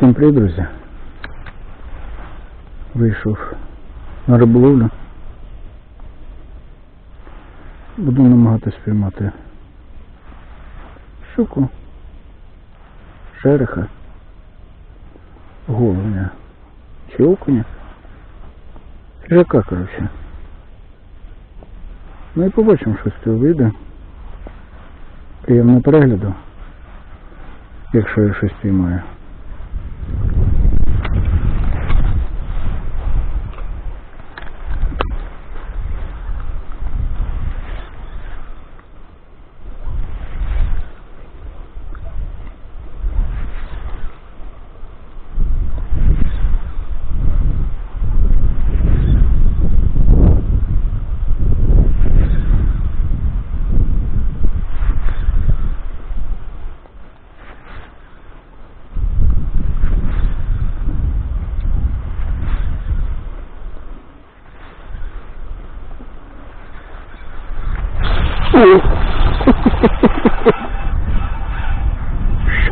Всім привіт, друзі. Вийшов на риболовлю. Буду намагатись спіймати щуку, жереха, головня чи окуня. Хижака, коротше. Ну і побачимо, що з цього вийде. Приємного перегляду, якщо я щось спіймаю.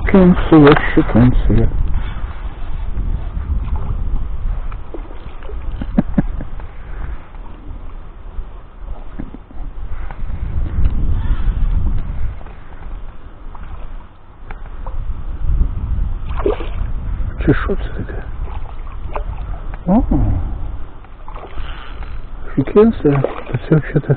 Шкенцева, шкенцева. Чи що це таке? О, шкенцева. Це взагалі-то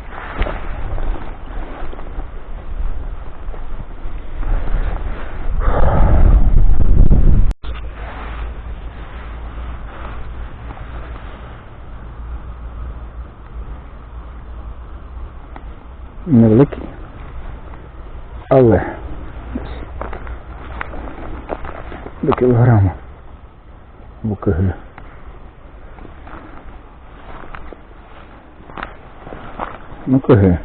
Невеликий, але до кілограма в УКГ. Ну КГ.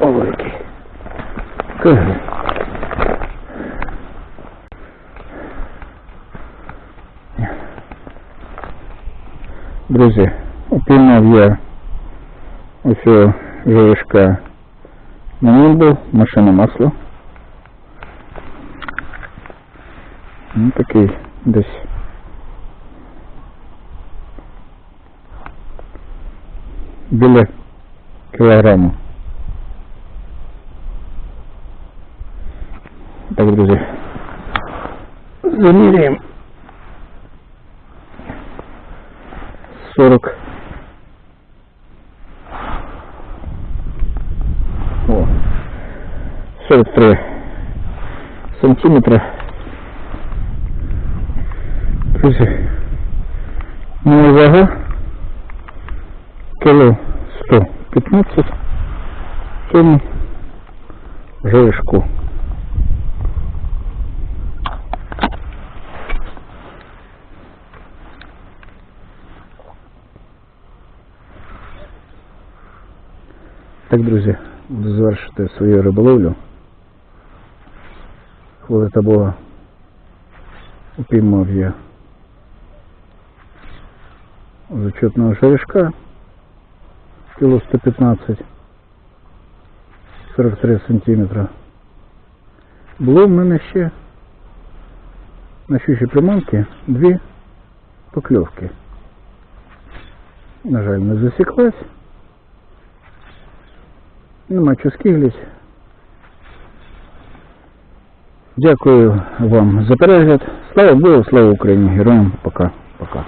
Великий. КГ. Друзі, упіймав я ось жерешка на нім був, машина масло. Ну такий десь. Біля кілограму. Так, друзі. Заміряємо. 40. О. 43 сантиметра. Друзі, моя вага кіло 115 в цьому Так, друзі, буду завершити свою риболовлю. Хвилита Бога упіймав я зачетного жерешка кіло 115 43 сантиметра. Було в мене ще на щучій приманки дві покльовки. На жаль, не засіклась. Нема що. Дякую вам за перегляд. Слава Богу, слава Україні, героям. Пока. Пока.